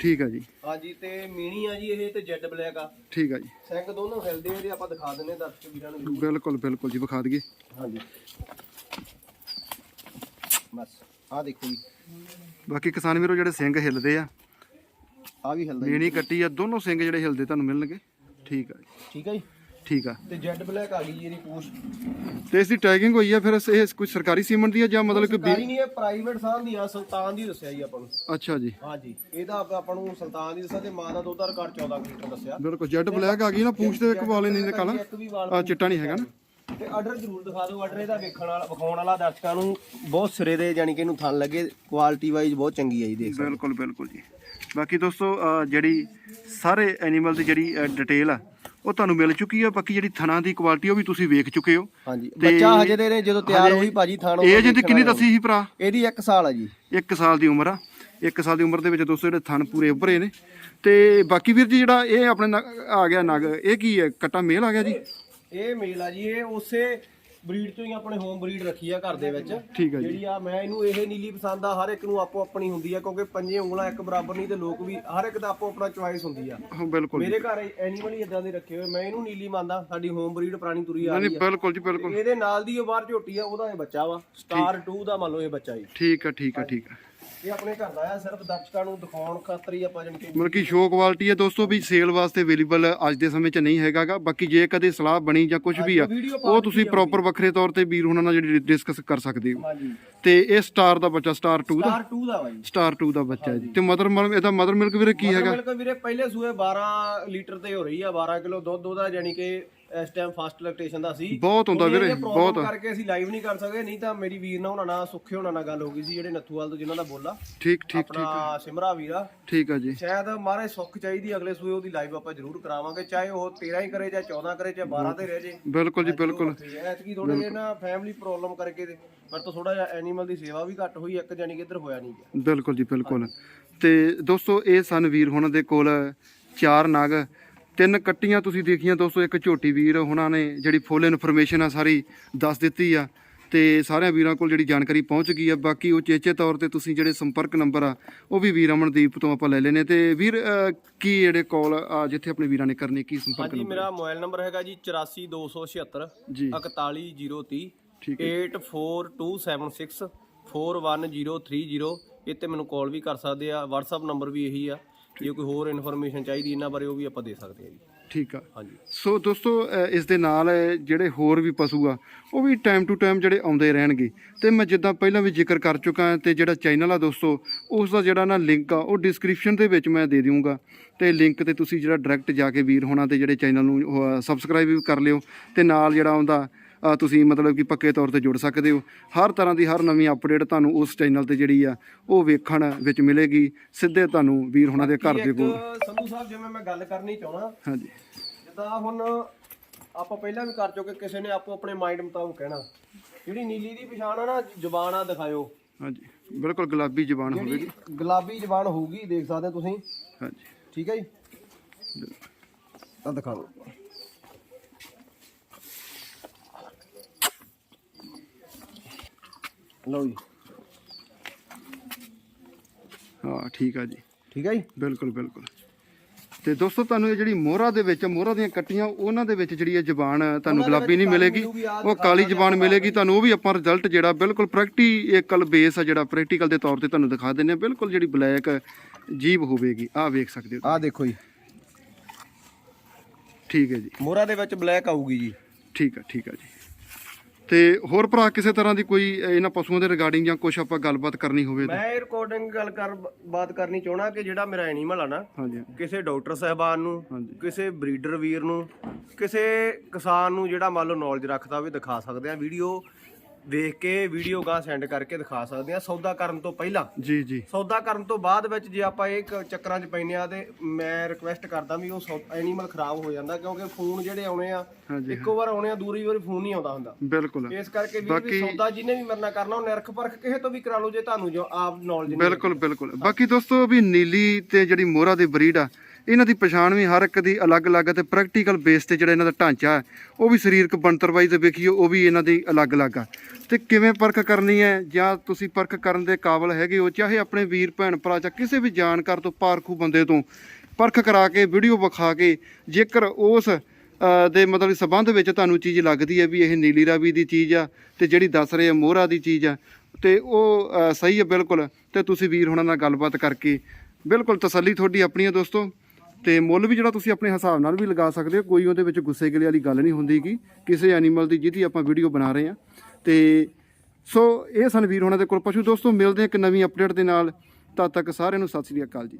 ਠੀਕ ਆ ਜੀ। ਹਾਂਜੀ ਤੇ ਮੀਣੀ ਆ ਜੀ ਇਹ ਤੇ ਜੈਡ ਬਲੈਕ ਆ। ਠੀਕ ਆ ਜੀ। ਸਿੰਘ ਦੋਨੋਂ ਹਿਲਦੇ ਆ ਇਹਦੇ ਆਪਾਂ ਦਿਖਾ ਦਿੰਨੇ ਦਰਸ਼ਕ ਵੀਰਾਂ ਨੂੰ ਬਿਲਕੁਲ ਬਿਲਕੁਲ ਜੀ ਵਿਖਾ ਦਈਏ। ਹਾਂਜੀ। ਬਸ ਆ ਦੇਖੋ ਜੀ। ਬਾਕੀ ਕਿਸਾਨ ਵੀਰੋ ਜਿਹੜੇ ਸਿੰਘ ਹਿੱਲਦੇ ਆ ਆ ਵੀ ਹਿਲਦਾ ਜੀ। ਮਿਨੀ ਕੱਟੀ ਆ ਦੋਨੋਂ ਸਿੰਘ ਜਿਹੜੇ ਹਿੱਲਦੇ ਤੁਹਾਨੂੰ ਮਿਲਣਗੇ? ਠੀਕ ਆ ਜੀ। ਠੀਕ ਹੈ ਜੀ? ਠੀਕ ਆ। ਤੇ ਜੈਡ ਬਲੈਕ ਆ ਗਈ ਜੀ ਇਹਦੀ ਪੂਛ ਤੇ ਇਸ ਦੀ ਟੈਗਿੰਗ ਹੋਈ ਆ ਫਿਰ ਇਹ ਕੋਈ ਸਰਕਾਰੀ ਸੀਮੈਂਟ ਦੀ ਆ ਜਾਂ ਮਤਲਬ ਕਿ ਬੀ- ਸਰਕਾਰੀ ਨਹੀਂ ਇਹ ਪ੍ਰਾਈਵੇਟ ਸਾਹ ਦੀ ਆ ਸੁਲਤਾਨ ਦੀ ਦੱਸਿਆ ਜੀ ਆਪਾਂ ਨੂੰ। ਅੱਛਾ ਜੀ। ਹਾਂਜੀ ਇਹਦਾ ਆਪ- ਆਪਾਂ ਨੂੰ ਸੁਲਤਾਨ ਦੀ ਦੱਸਿਆ ਤੇ ਮਾਂ ਦਾ ਦੁੱਧ ਦਾ ਰਿਕਾਰਡ 14 ਕੁ ਲੀਟਰ ਦੱਸਿਆ। ਬਿਲਕੁਲ ਜੈਡ ਬਲੈਕ ਆ ਗਈ ਨਾ ਪੂੰਛ ਤੇ ਇੱਕ ਵਾਲੇ ਨਹੀਂ ਨਿਕਾਲਾ ਇੱਕ ਵੀ ਵਾਲ ਆ ਚਿੱਟਾ ਨਹੀਂ ਹੈਗਾ ਨਾ। ਤੇ ਆਰਡਰ ਜ਼ਰੂਰ ਦਿਖਾ ਦਿਓ ਆਰਡਰ ਇਹਦਾ ਵੇਖਣ ਵਾਲਾ ਵਿਖਾਉਣ ਵਾਲਾ ਦਰਸ਼ਕਾਂ ਨੂੰ ਬਹੁਤ ਸਿਰੇ ਦੇ ਯਾਨੀ ਕਿ ਇਹਨੂੰ ਥਣ ਲੱਗੇ ਕੁਆਲਿਟੀ ਵਾਈਜ਼ ਬਹੁਤ ਚੰਗੀ ਹੈ ਜੀ ਦੇਖ ਬਿਲਕੁਲ ਬਿਲਕੁਲ ਜੀ। ਬਾਕੀ ਦੋਸਤੋ ਜਿਹੜੀ ਸਾਰੇ ਐਨੀਮਲ ਦੀ ਜਿਹੜੀ ਡਿਟੇਲ ਆ ਉਹ ਤੁਹਾਨੂੰ ਮਿਲ ਚੁੱਕੀ ਆ। ਬਾਕੀ ਜਿਹੜੀ ਥਣਾ ਦੀ ਕੁਆਲਿਟੀ ਉਹ ਵੀ ਤੁਸੀਂ ਵੇਖ ਚੁੱਕੇ ਹੋ। ਹਾਂਜੀ। ਬੱਚਾ ਹਜੇ ਦੇ ਨੇ ਜਦੋਂ ਤਿਆਰ ਹੋਈ ਭਾਜੀ ਥਣ ਏਜ ਦੀ ਕਿੰਨੀ ਦੱਸੀ ਸੀ ਭਰਾ? ਇਹਦੀ 1 ਸਾਲ ਆ ਜੀ। 1 ਸਾਲ ਦੀ ਉਮਰ ਆ। 1 ਸਾਲ ਦੀ ਉਮਰ ਦੇ ਵਿੱਚ ਦੋਸਤੋ ਜਿਹੜੇ ਥਣ ਪੂਰੇ ਉੱਭਰੇ ਨੇ। ਤੇ ਬਾਕੀ ਵੀਰ ਜੀ ਜਿਹੜਾ ਇਹ ਆਪਣੇ ਆ ਗਿਆ ਨਗ ਇਹ ਕੀ ਹੈ? ਕੱਟਾ ਮੇਲ ਆ ਗਿਆ ਜੀ? ਇਹ ਮੇਲ ਆ ਜੀ ਇਹ ਉਸੇ ਬਰੀਡ ਚੋਂ ਹੀ ਆਪਣੇ ਹੋਮ ਬਰੀਡ ਰੱਖੀ ਆ ਘਰ ਦੇ ਵਿੱਚ। ਠੀਕ ਆ ਜੀ। ਜਿਹੜੀ ਆ ਮੈਂ ਇਹਨੂੰ ਇਹ ਨੀਲੀ ਪਸੰਦ ਆ ਹਰ ਇੱਕ ਨੂੰ ਆਪੋ ਆਪਣੀ ਹੁੰਦੀ ਆ ਕਿਉਂਕਿ ਪੰਜੇ ਉਂਗਲਾਂ ਇੱਕ ਬਰਾਬਰ ਨਹੀਂ ਤੇ ਲੋਕ ਵੀ ਹਰ ਇੱਕ ਦਾ ਆਪੋ ਆਪਣਾ ਚੁਆਇਸ ਹੁੰਦੀ ਆ। ਹਾਂ ਬਿਲਕੁਲ ਜੀ। ਮੇਰੇ ਘਰ ਐਨੀਮਲ ਹੀ ਇਦਾਂ ਦੇ ਰੱਖੇ ਹੋਏ ਮੈਂ ਇਹਨੂੰ ਨੀਲੀ ਮੰਨਦਾ ਸਾਡੀ ਹੋਮ ਬਰੀਡ ਪੁਰਾਣੀ ਤੁਰੀ ਆ ਨਹੀਂ ਰਹੀ ਆ। ਬਿਲਕੁਲ ਜੀ ਬਿਲਕੁਲ। ਇਹਦੇ ਨਾਲ ਦੀ ਉਹ ਬਾਹਰ ਝੋਟੀ ਆ ਉਹਦਾ ਇਹ ਬੱਚਾ ਵਾ। ਸਟਾਰ 2 ਦਾ ਮੰਨ ਲਓ ਇਹ ਬੱਚਾ ਜੀ। ਠੀਕ ਆ ਠੀਕ ਆ ਠੀਕ ਆ। ਇਹ ਆਪਣੇ ਘਰ ਦਾ ਆ ਸਿਰਫ ਦਰਸ਼ਕਾਂ ਨੂੰ ਦਿਖਾਉਣ ਖਾਤਰ ਹੀ ਆਪਾਂ ਜਣਕੇ ਮਤਲਬ ਕਿ ਸ਼ੋ ਕੁਆਲਿਟੀ ਹੈ ਦੋਸਤੋ ਵੀ ਸੇਲ ਵਾਸਤੇ ਅਵੇਲੇਬਲ ਅੱਜ ਦੇ ਸਮੇਂ 'ਚ ਨਹੀਂ ਹੈਗਾਗਾ। ਬਾਕੀ ਜੇ ਕਦੇ ਸਲਾਹ ਬਣੀ ਜਾਂ ਕੁਝ ਵੀ ਆ ਵੀਡੀਓ ਪਾ ਉਹ ਤੁਸੀਂ ਪ੍ਰੋਪਰ ਵੱਖਰੇ ਤੌਰ ਤੇ ਵੀਰ ਹੁਣਾਂ ਨਾਲ ਜਿਹੜੀ ਡਿਸਕਸ ਕਰ ਸਕਦੇ ਹੋ। ਹਾਂਜੀ। ਤੇ ਇਹ ਸਟਾਰ ਦਾ ਬੱਚਾ ਸਟਾਰ 2 ਦਾ? ਸਟਾਰ 2 ਦਾ ਜੀ। ਸਟਾਰ 2 ਦਾ ਬੱਚਾ ਹੈ ਜੀ। ਤੇ ਮਦਰ ਮਿਲਕ ਇਹਦਾ ਮਦਰ ਮਿਲਕ ਵੀਰੇ ਕੀ ਹੈਗਾ? ਮਿਲਕ ਵੀਰੇ ਪਹਿਲੇ ਸੂਏ 12 ਲੀਟਰ ਤੇ ਹੋ ਰਹੀ ਆ 12 ਕਿਲੋ ਦੁੱਧ ਉਹਦਾ ਯਾਨੀ ਕਿ ਇਸ ਟਾਈਮ ਫਾਸਟ ਲੈਕਟੇਸ਼ਨ ਦਾ ਸੀ। ਬਹੁਤ ਹੁੰਦਾ ਵੀਰੇ, problem ਬਹੁਤ। ਕਰਕੇ ਅਸੀਂ ਲਾਈਵ ਨਹੀਂ ਕਰ ਸਕਦੇ ਨਹੀਂ ਤਾਂ ਮੇਰੀ ਵੀਰ ਨਾਲ ਉਹਨਾਂ ਨਾਲ ਸੁੱਖੇ ਉਹਨਾਂ ਨਾਲ ਗੱਲ ਹੋ ਗਈ ਸੀ ਜਿਹੜੇ ਨੱਥੂਵਾਲ ਤੋਂ ਜਿਨ੍ਹਾਂ ਦਾ ਬੋਲਾ। ਠੀਕ ਠੀਕ ਆਪਣਾ ਸਿਮਰਾ ਵੀਰਾ। ਠੀਕ ਆ ਜੀ। ਸ਼ਾਇਦ ਮਾਰੇ ਸੁੱਖ ਚਾਹੀਦੀ ਅਗਲੇ ਸੂਏ ਉਹਦੀ ਲਾਈਵ ਆਪਾਂ ਜ਼ਰੂਰ ਕਰਾਵਾਂਗੇ ਚਾਹੇ ਉਹ 13 ਹੀ ਕਰੇ ਚਾਹੇ 14 ਕਰੇ ਚਾਹੇ 12 ਤੇ ਰਹਿ ਜੇ। ਬਿਲਕੁਲ ਜੀ ਬਿਲਕੁਲ। ਐਤਕੀ ਥੋੜੇ ਜਿਹਾ ਨਾ ਫੈਮਿਲੀ ਪ੍ਰੋਬਲਮ ਕਰਕੇ ਤੇ ਪਰ ਤੋਂ ਥੋੜਾ ਜਿਹਾ ਐਨੀਮਲ ਦੀ ਸੇਵਾ ਵੀ ਘੱਟ ਹੋਈ ਇੱਕ ਜਾਨੀ ਕਿ ਇੱਧਰ ਹੋਇਆ ਨਹੀਂ ਗਿਆ। ਬਿਲਕੁਲ ਜੀ ਬਿਲਕੁਲ। ਤੇ ਦੋਸਤੋ ਇਹ ਸਨ ਵੀਰ ਹੁਣਾਂ ਦੇ ਕੋਲ ਚਾਰ ਨਗ। ਤਿੰਨ ਕੱਟੀਆਂ ਤੁਸੀਂ ਦੇਖੀਆਂ ਦੋਸਤੋ ਇੱਕ ਝੋਟੀ ਵੀਰ ਹੁਣਾਂ ਨੇ ਜਿਹੜੀ ਫੁੱਲ ਇਨਫੋਰਮੇਸ਼ਨ ਆ ਸਾਰੀ ਦੱਸ ਦਿੱਤੀ ਆ ਤੇ ਸਾਰਿਆਂ ਵੀਰਾਂ ਕੋਲ ਜਿਹੜੀ ਜਾਣਕਾਰੀ ਪਹੁੰਚ ਗਈ ਆ। ਬਾਕੀ ਉਹ ਚੇਚੇ ਤੌਰ ਤੇ ਤੁਸੀਂ ਜਿਹੜੇ ਸੰਪਰਕ ਨੰਬਰ ਆ ਉਹ ਵੀ ਵੀਰ ਅਮਨਦੀਪ ਤੋਂ ਆਪਾਂ ਲੈ ਲੈਨੇ ਤੇ ਵੀਰ ਕੀ ਜਿਹੜੇ ਕਾਲ ਆ ਜਿੱਥੇ ਆਪਣੇ ਵੀਰਾਂ ਨੇ ਕਰਨੀ ਕੀ ਸੰਪਰਕ ਹਾਂਜੀ ਮੇਰਾ ਮੋਬਾਈਲ ਨੰਬਰ ਹੈਗਾ ਜੀ 84276 ਜੀ। 41030 ਠੀਕ 84276 41030 ਇਹ ਤੇ ਮੈਨੂੰ ਕਾਲ ਵੀ ਕਰ ਸਕਦੇ ਆ WhatsApp ਨੰਬਰ ਵੀ ਇਹੀ ਆ। ਜੇ ਕੋਈ ਹੋਰ ਇਨਫੋਰਮੇਸ਼ਨ ਚਾਹੀਦੀ ਇਹਨਾਂ ਬਾਰੇ ਉਹ ਵੀ ਆਪਾਂ ਦੇ ਸਕਦੇ ਆ ਜੀ। ਠੀਕ ਆ। ਹਾਂਜੀ। ਸੋ ਦੋਸਤੋ ਅ, ਇਸ ਦੇ ਨਾਲ ਅ, ਜਿਹੜੇ ਹੋਰ ਵੀ ਪਸ਼ੂ ਆ ਉਹ ਵੀ ਟਾਈਮ ਟੂ ਟਾਈਮ ਜਿਹੜੇ ਆਉਂਦੇ ਰਹਿਣਗੇ। ਤੇ ਮੈਂ ਜਿੱਦਾਂ ਪਹਿਲਾਂ ਵੀ ਜ਼ਿਕਰ ਕਰ ਚੁੱਕਾ ਹਾਂ ਤੇ ਜਿਹੜਾ ਚੈਨਲ ਆ ਦੋਸਤੋ ਉਸ ਦਾ ਜਿਹੜਾ ਨਾ ਲਿੰਕ ਆ ਉਹ ਡਿਸਕ੍ਰਿਪਸ਼ਨ ਦੇ ਵਿੱਚ ਮੈਂ ਦੇ ਦਊਂਗਾ। ਤੇ ਲਿੰਕ ਤੇ ਤੁਸੀਂ ਜਿਹੜਾ ਡਾਇਰੈਕਟ ਜਾ ਕੇ ਵੀਰ ਹੋਣਾ ਤੇ ਜਿਹੜੇ ਚੈਨਲ ਨੂੰ ਸਬਸਕ੍ਰਾਈਬ ਵੀ ਕਰ ਲਿਓ ਤੇ ਨਾਲ ਜਿਹੜਾ ਉਹਦਾ ਅ, ਤੁਸੀਂ ਮਤਲਬ ਕਿ ਪੱਕੇ ਤੌਰ ਤੇ ਜੁੜ ਸਕਦੇ ਹੋ। ਹਰ ਤਰ੍ਹਾਂ ਦੀ ਹਰ ਨਵੀਂ ਅਪਡੇਟ ਤੁਹਾਨੂੰ ਉਸ ਚੈਨਲ ਤੇ ਜਿਹੜੀ ਆ ਉਹ ਵੇਖਣ ਵਿੱਚ ਮਿਲੇਗੀ। ਸਿੱਧੇ ਤੁਹਾਨੂੰ ਵੀਰ ਹੋਣਾ ਦੇ ਘਰ ਦੇ ਕੋਲ। ਸੰਧੂ ਸਾਹਿਬ ਜਿਵੇਂ ਮੈਂ ਗੱਲ ਕਰਨੀ ਚਾਹਣਾ ਹਾਂਜੀ। ਜਿੱਦਾਂ ਹੁਣ ਆਪਾਂ ਪਹਿਲਾਂ ਵੀ ਕਰ ਚੁੱਕੇ ਕਿਸੇ ਨੇ ਆਪੋ ਆਪਣੇ ਮਾਈਂਡ ਮੁਤਾਬਕ ਕਹਿਣਾ। ਜਿਹੜੀ ਨੀਲੀ ਦੀ ਪਛਾਣ ਆ ਨਾ ਜ਼ਬਾਨ ਆ ਦਿਖਾਇਓ। ਹਾਂਜੀ। ਬਿਲਕੁਲ ਗੁਲਾਬੀ ਜ਼ਬਾਨ ਹੋਵੇਗੀ। ਗੁਲਾਬੀ ਜ਼ਬਾਨ ਹੋਊਗੀ ਦੇਖ ਸਕਦੇ ਤੁਸੀਂ। ਹਾਂਜੀ। ਠੀਕ ਹੈ ਜੀ? ਤਾਂ ਦਿਖਾ ਦਿਓ। ਲਓ ਜੀ। ਹਾਂ ਠੀਕ ਆ ਜੀ। ਠੀਕ ਹੈ ਜੀ? ਬਿਲਕੁਲ ਬਿਲਕੁਲ। ਤੇ ਦੋਸਤੋ ਤੁਹਾਨੂੰ ਇਹ ਜਿਹੜੀ ਮੋਹਰਾ ਦੇ ਵਿੱਚ ਮੋਹਰਾ ਦੀਆਂ ਕੱਟੀਆਂ ਉਹਨਾਂ ਦੇ ਵਿੱਚ ਜਿਹੜੀ ਇਹ ਜ਼ਬਾਨ ਤੁਹਾਨੂੰ ਗੁਲਾਬੀ ਨਹੀਂ ਮਿਲੇਗੀ ਉਹ ਕਾਲੀ ਜ਼ਬਾਨ ਮਿਲੇਗੀ ਤੁਹਾਨੂੰ ਉਹ ਵੀ ਆਪਾਂ ਰਿਜ਼ਲਟ ਜਿਹੜਾ ਬਿਲਕੁਲ ਪ੍ਰੈਕਟੀਕਲ ਬੇਸ ਆ ਜਿਹੜਾ ਪ੍ਰੈਕਟੀਕਲ ਦੇ ਤੌਰ ਤੇ ਤੁਹਾਨੂੰ ਦਿਖਾ ਦਿੰਨੇ ਆ ਬਿਲਕੁਲ ਜਿਹੜੀ ਬਲੈਕ ਜੀਬ ਹੋਵੇਗੀ ਆਹ ਵੇਖ ਸਕਦੇ ਹੋ। ਆਹ ਦੇਖੋ ਜੀ। ਠੀਕ ਹੈ ਜੀ। ਮੋਹਰਾ ਦੇ ਵਿੱਚ ਬਲੈਕ ਆਊਗੀ ਜੀ। ਠੀਕ ਹੈ ਠੀਕ ਹੈ ਜੀ। ਤੇ ਹੋਰ ਭਰਾ ਕਿਸੇ ਤਰ੍ਹਾਂ ਦੀ ਕੋਈ ਇਹਨਾਂ ਪਸ਼ੂਆਂ ਦੇ ਰਿਗਾਰਡਿੰਗ ਜਾਂ ਕੁਝ ਆਪਾਂ ਗੱਲਬਾਤ ਕਰਨੀ ਹੋਵੇ ਤਾਂ? ਮੈਂ ਇਹ ਰਿਕਾਰਡਿੰਗ ਗੱਲ ਕਰ ਬਾਤ ਕਰਨੀ ਚਾਹਣਾ ਕਿ ਜਿਹੜਾ ਮੇਰਾ ਐਨੀਮਲ ਆ ਨਾ ਹਾਂਜੀ ਕਿਸੇ ਡਾਕਟਰ ਸਾਹਿਬਾਨ ਨੂੰ ਹਾਂਜੀ। ਕਿਸੇ ਬਰੀਡਰ ਵੀਰ ਨੂੰ ਕਿਸੇ ਕਿਸਾਨ ਨੂੰ ਜਿਹੜਾ ਮੰਨ ਲਓ ਨੌਲੇਜ ਰੱਖਦਾ ਹੋਵੇ ਦਿਖਾ ਸਕਦੇ ਆ ਵੀਡੀਓ ਦੇਖ ਕੇ ਵੀਡੀਓ ਗਾ ਸੈਂਡ ਕਰਕੇ ਦਿਖਾ ਸਕਦੇ ਆ ਸੌਦਾ ਕਰਨ ਤੋਂ ਪਹਿਲਾਂ ਜੀ ਜੀ। ਸੌਦਾ ਕਰਨ ਤੋਂ ਬਾਅਦ ਵਿੱਚ ਜੇ ਆਪਾਂ ਇਹ ਕ- ਚੱਕਰਾਂ 'ਚ ਪੈਨੇ ਆ ਤੇ ਮੈਂ ਰਿਕੁਐਸਟ ਕਰਦਾ ਵੀ ਉਹ ਐਨੀਮਲ ਖਰਾਬ ਹੋ ਜਾਂਦਾ ਕਿਉਂਕਿ ਫੋਨ ਜਿਹੜੇ ਆਉਣੇ ਆ ਹਾਂਜੀ ਇੱਕੋ ਵਾਰ ਆਉਣੇ ਆ ਦੂਰੀ ਵਾਰੀ ਫੋਨ ਨਹੀਂ ਆਉਂਦਾ ਹੁੰਦਾ। ਬਿਲਕੁਲ। ਇਸ ਕਰਕੇ ਵੀ ਵੀ ਬਾਕੀ- ਸੌਦਾ ਜਿਹਨੇ ਵੀ ਮਰਨਾ ਕਰਨਾ ਉਹ ਨਿਰਖ ਪਰਖ ਕਿਸੇ ਤੋਂ ਵੀ ਕਰਾ ਲਓ ਜੇ ਤੁਹਾਨੂੰ ਜੋ ਆਪ ਨੌਲੇਜ ਨਹੀਂ ਬਿਲਕੁਲ ਬਿਲਕੁਲ। ਬਾਕੀ ਦੋਸਤੋ ਵੀ ਨੀਲੀ ਤੇ ਜਿਹੜੀ ਮੋਹਰਾ ਦੀ ਬਰੀਡ ਆ ਇਹਨਾਂ ਦੀ ਪਛਾਣ ਵੀ ਹਰ ਇੱਕ ਦੀ ਅਲੱਗ-ਅਲੱਗ ਤੇ ਪ੍ਰੈਕਟੀਕਲ ਬੇਸ ਤੇ ਜਿਹੜਾ ਇਹਨਾਂ ਦਾ ਢਾਂਚਾ ਹੈ ਉਹ ਵੀ ਸਰੀਰਕ ਬਣਤਰ ਵਾਈਜ਼ ਤੇ ਵੇਖੀਏ, ਉਹ ਵੀ ਇਹਨਾਂ ਦੀ ਅਲੱਗ-ਅਲੱਗ ਆ। ਤੇ ਕਿਵੇਂ ਪਰਖ ਕਰਨੀ ਹੈ ਜਾਂ ਤੁਸੀਂ ਪਰਖ ਕਰਨ ਦੇ ਕਾਬਲ ਹੈਗੇ ਹੋ, ਚਾਹੇ ਆਪਣੇ ਵੀਰ, ਭੈਣ, ਭਰਾ ਜਾਂ ਕਿਸੇ ਵੀ ਜਾਣਕਾਰ ਤੋਂ ਪਾਰਖੂ ਬੰਦੇ ਤੋਂ, ਪਰਖ ਕਰਾ ਕੇ ਵੀਡੀਓ ਵਿਖਾ ਕੇ, ਜੇਕਰ ਉਸ ਦੇ ਮਤਲਬ ਸਬੰਧ ਵਿੱਚ ਤੁਹਾਨੂੰ ਚੀਜ਼ ਲੱਗਦੀ ਹੈ ਵੀ ਇਹ ਨੀਲੀ ਰਾਵੀ ਦੀ ਚੀਜ਼ ਆ ਤੇ ਜਿਹੜੀ ਦੱਸ ਰਹੇ ਆ ਮੋਹਰਾ ਦੀ ਚੀਜ਼ ਆ, ਤੇ ਉਹ ਸਹੀ ਹੈ ਬਿਲਕੁਲ, ਤੇ ਤੁਸੀਂ ਵੀਰ ਹੁਣਾਂ ਨਾਲ ਗੱਲਬਾਤ ਕਰਕੇ ਬਿਲਕੁਲ ਤਸੱਲੀ ਤੁਹਾਡੀ ਆਪਣੀ ਹੈ ਦੋਸਤੋ। ਤੇ ਮੁੱਲ ਵੀ ਜਿਹੜਾ ਤੁਸੀਂ ਆਪਣੇ ਹਿਸਾਬ ਨਾਲ ਵੀ ਲਗਾ ਸਕਦੇ ਹੋ, ਕੋਈ ਉਹਦੇ ਵਿੱਚ ਗੁੱਸੇ ਗਿਲੇ ਵਾਲੀ ਗੱਲ ਨਹੀਂ ਹੁੰਦੀ ਹੁੰਦੀਗੀ ਕਿਸੇ ਐਨੀਮਲ ਦੀ ਜਿਹਦੀ ਆਪਾਂ ਵੀਡੀਓ ਬਣਾ ਰਹੇ ਹਾਂ। ਤੇ ਸੋ ਇਹ ਸਨ ਵੀਰ ਹੁਣਾਂ ਦੇ ਕੋਲ ਪਸ਼ੂ। ਦੋਸਤੋ, ਮਿਲਦੇ ਹਾਂ ਇੱਕ ਨਵੀਂ ਅਪਡੇਟ ਦੇ ਨਾਲ। ਤਦ ਤੱਕ ਸਾਰਿਆਂ ਨੂੰ ਸਤਿ ਸ੍ਰੀ ਅਕਾਲ ਜੀ।